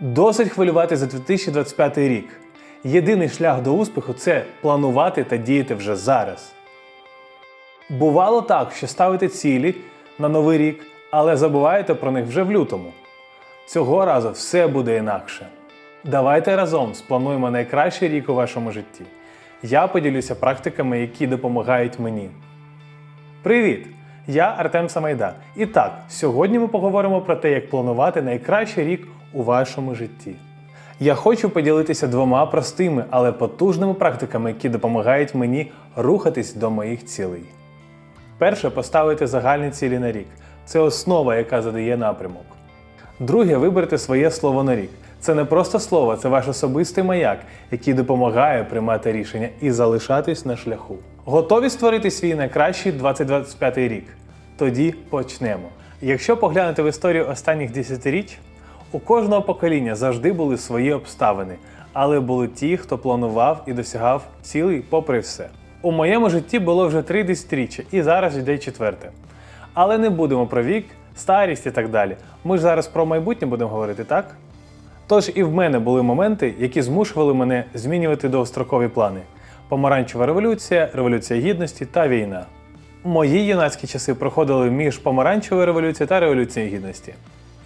Досить хвилювати за 2025 рік. Єдиний шлях до успіху це планувати та діяти вже зараз. Бувало так, що ставите цілі на новий рік, але забуваєте про них вже в лютому. Цього разу все буде інакше. Давайте разом сплануємо найкращий рік у вашому житті. Я поділюся практиками, які допомагають мені. Привіт! Я Артем Самайда. І так, сьогодні ми поговоримо про те, як планувати найкращий рік у вашому житті. Я хочу поділитися двома простими, але потужними практиками, які допомагають мені рухатись до моїх цілей. Перше поставити загальні цілі на рік. Це основа, яка задає напрямок. Друге, виберете своє слово на рік. Це не просто слово, це ваш особистий маяк, який допомагає приймати рішення і залишатись на шляху. Готові створити свій найкращий 2025 рік? Тоді почнемо. Якщо поглянути в історію останніх десятиріч, у кожного покоління завжди були свої обставини, але були ті, хто планував і досягав цілей попри все. У моєму житті було вже три десятиріччя, і зараз йде четверте. Але не будемо про вік, старість і так далі. Ми ж зараз про майбутнє будемо говорити, так? Тож і в мене були моменти, які змушували мене змінювати довгострокові плани: помаранчева революція, революція гідності та війна. Мої юнацькі часи проходили між помаранчевою революцією та революцією гідності.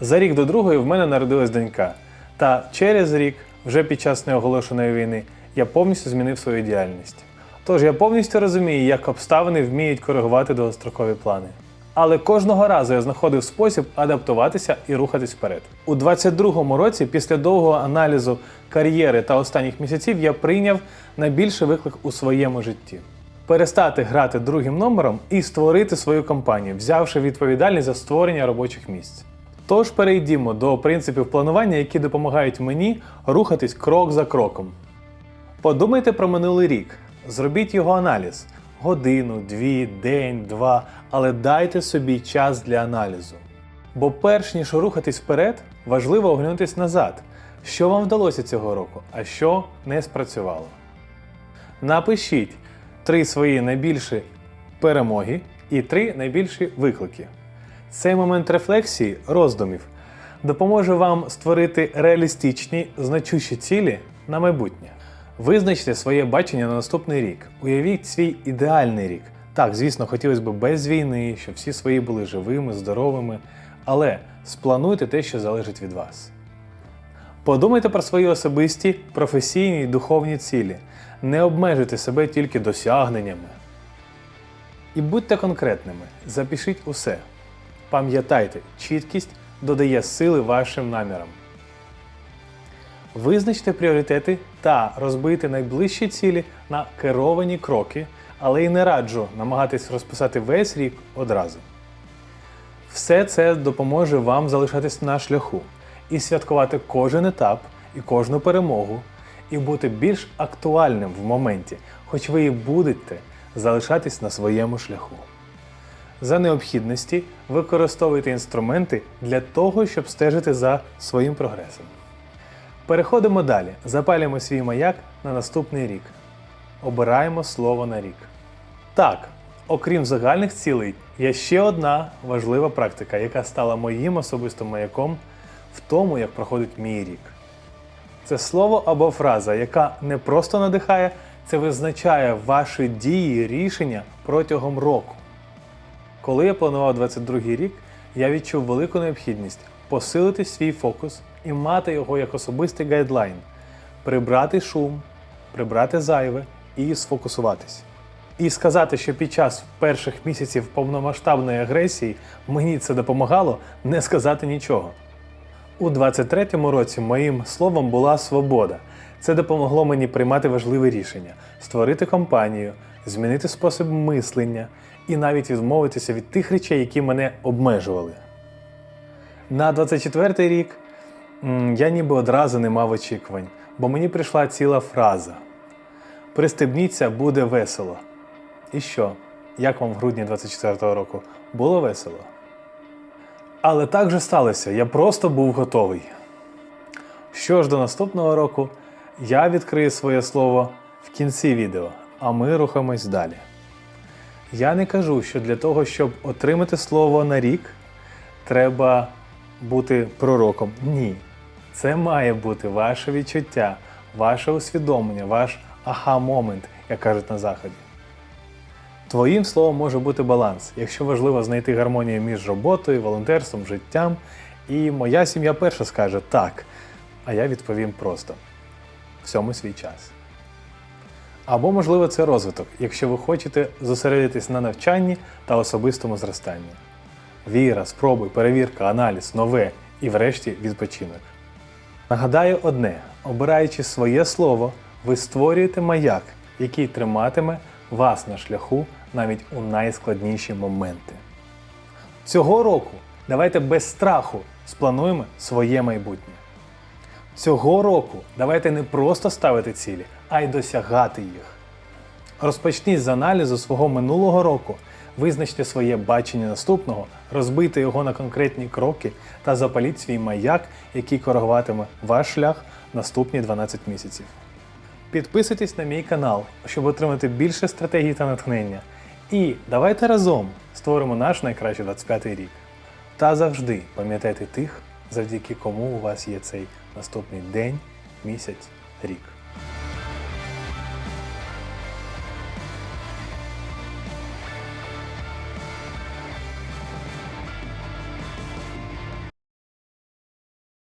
За рік до другої в мене народилась донька. Та через рік, вже під час неоголошеної війни, я повністю змінив свою діяльність. Тож я повністю розумію, як обставини вміють коригувати довгострокові плани. Але кожного разу я знаходив спосіб адаптуватися і рухатись вперед. У 22-му році, після довгого аналізу кар'єри та останніх місяців, я прийняв найбільший виклик у своєму житті. Перестати грати другим номером і створити свою компанію, взявши відповідальність за створення робочих місць. Тож перейдімо до принципів планування, які допомагають мені рухатись крок за кроком. Подумайте про минулий рік, зробіть його аналіз годину, дві, день, два, але дайте собі час для аналізу. Бо перш ніж рухатись вперед, важливо оглянутись назад, що вам вдалося цього року, а що не спрацювало. Напишіть три свої найбільші перемоги і три найбільші виклики. Цей момент рефлексії, роздумів, допоможе вам створити реалістичні, значущі цілі на майбутнє. Визначте своє бачення на наступний рік. Уявіть свій ідеальний рік. Так, звісно, хотілося б без війни, щоб всі свої були живими, здоровими, але сплануйте те, що залежить від вас. Подумайте про свої особисті, професійні і духовні цілі. Не обмежуйте себе тільки досягненнями. І будьте конкретними, запишіть усе. Пам'ятайте, чіткість додає сили вашим намірам. Визначте пріоритети та розбийте найближчі цілі на керовані кроки, але й не раджу намагатись розписати весь рік одразу. Все це допоможе вам залишатись на шляху і святкувати кожен етап і кожну перемогу, і бути більш актуальним в моменті, хоч ви і будете залишатись на своєму шляху. За необхідності використовуйте інструменти для того, щоб стежити за своїм прогресом. Переходимо далі. Запалюємо свій маяк на наступний рік. Обираємо слово на рік. Так, окрім загальних цілей, є ще одна важлива практика, яка стала моїм особистим маяком в тому, як проходить мій рік. Це слово або фраза, яка не просто надихає, це визначає ваші дії, рішення протягом року. Коли я планував 22 рік, я відчув велику необхідність посилити свій фокус і мати його як особистий гайдлайн, прибрати шум, прибрати зайве і сфокусуватись. І сказати, що під час перших місяців повномасштабної агресії мені це допомагало, не сказати нічого. У 23-му році моїм словом була свобода. Це допомогло мені приймати важливі рішення, створити компанію, змінити спосіб мислення і навіть відмовитися від тих речей, які мене обмежували. На 24-й рік я ніби одразу не мав очікувань, бо мені прийшла ціла фраза: Пристебніться, буде весело. І що? Як вам в грудні 24-го року? Було весело? Але так же сталося, я просто був готовий. Що ж до наступного року, я відкрию своє слово в кінці відео, а ми рухаємось далі. Я не кажу, що для того, щоб отримати слово на рік, треба бути пророком. Ні. Це має бути ваше відчуття, ваше усвідомлення, ваш аха-момент, як кажуть на заході. Твоїм словом може бути баланс, якщо важливо знайти гармонію між роботою, волонтерством, життям. І моя сім'я перша скаже так, а я відповім просто всьому свій час. Або, можливо, це розвиток, якщо ви хочете зосередитись на навчанні та особистому зростанні. Віра, спробуй, перевірка, аналіз, нове і врешті відпочинок. Нагадаю одне: обираючи своє слово, ви створюєте маяк, який триматиме вас на шляху навіть у найскладніші моменти. Цього року давайте без страху сплануємо своє майбутнє. Цього року давайте не просто ставити цілі, а й досягати їх. Розпочніть з аналізу свого минулого року, визначте своє бачення наступного, розбийте його на конкретні кроки та запаліть свій маяк, який коригуватиме ваш шлях наступні 12 місяців. Підписуйтесь на мій канал, щоб отримати більше стратегій та натхнення. І давайте разом створимо наш найкращий 25 рік. Та завжди пам'ятайте тих, завдяки кому у вас є цей наступний день, місяць, рік.